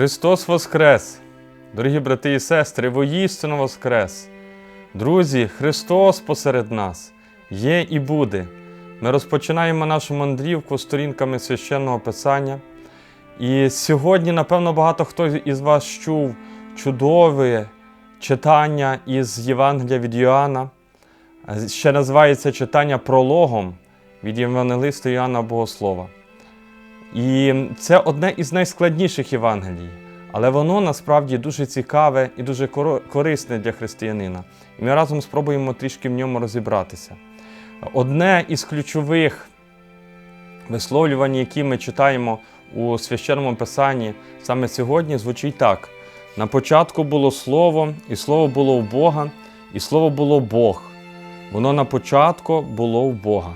Христос Воскрес! Дорогі брати і сестри, воїстину Воскрес! Друзі, Христос посеред нас є і буде. Ми розпочинаємо нашу мандрівку сторінками священного Писання. І сьогодні, напевно, багато хто із вас чув чудове читання із Євангелія від Йоанна. Ще називається читання прологом від Євангелиста Йоанна Богослова. І це одне із найскладніших Євангелій, але воно насправді дуже цікаве і дуже корисне для християнина. І ми разом спробуємо трішки в ньому розібратися. Одне із ключових висловлювань, які ми читаємо у священному писанні саме сьогодні, звучить так: на початку було слово, і слово було в Бога, і слово було Бог. Воно на початку було в Бога.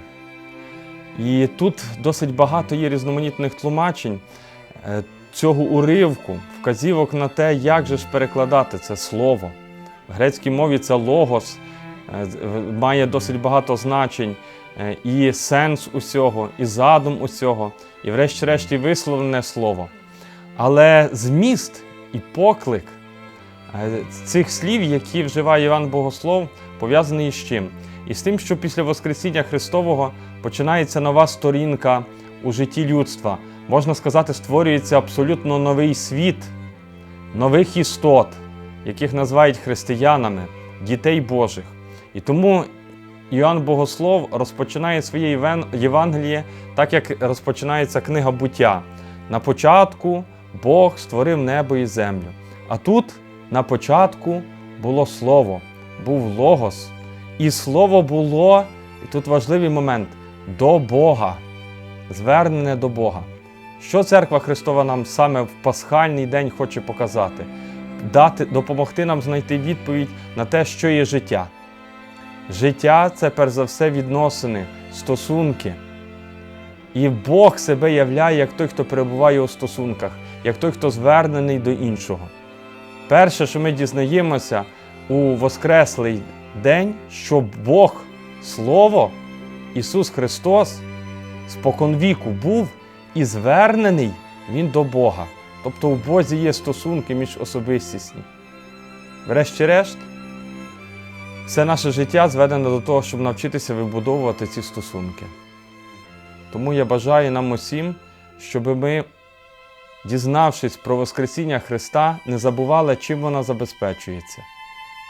І тут досить багато є різноманітних тлумачень е, цього уривку, вказівок на те, як же ж перекладати це слово. В грецькій мові це логос, е, має досить багато значень, е, і сенс усього, і задум усього, і врешті-решт і висловлене слово. Але зміст і поклик цих слів, які вживає Іван Богослов, пов'язаний із чим? І з тим, що після Воскресіння Христового починається нова сторінка у житті людства. Можна сказати, створюється абсолютно новий світ, нових істот, яких називають християнами, дітей Божих. І тому Іоанн Богослов розпочинає своє Євангеліє так, як розпочинається книга буття. На початку Бог створив небо і землю. А тут на початку було слово, був логос. І слово було, і тут важливий момент, до Бога, звернене до Бога. Що церква Христова нам саме в пасхальний день хоче показати? Дати, допомогти нам знайти відповідь на те, що є життя. Життя це перш за все відносини, стосунки. І Бог себе являє як той, хто перебуває у стосунках, як той, хто звернений до іншого. Перше, що ми дізнаємося у Воскреслий день, що Бог, Слово, Ісус Христос, споконвіку був і звернений Він до Бога. Тобто у Бозі є стосунки між особистісні. Врешті-решт, все наше життя зведено до того, щоб навчитися вибудовувати ці стосунки. Тому я бажаю нам усім, щоб ми, дізнавшись про Воскресіння Христа, не забували, чим воно забезпечується.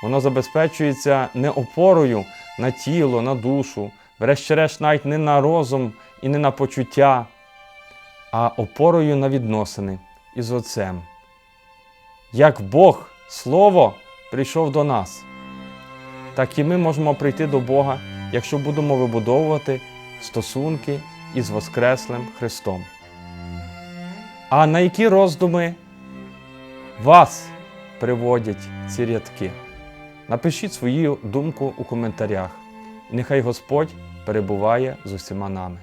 Воно забезпечується не опорою на тіло, на душу, врешті-решт, навіть не на розум і не на почуття, а опорою на відносини із Отцем. Як Бог, Слово, прийшов до нас, так і ми можемо прийти до Бога, якщо будемо вибудовувати стосунки із Воскреслим Христом. А на які роздуми вас приводять ці рядки? Напишіть свою думку у коментарях. Нехай Господь перебуває з усіма нами.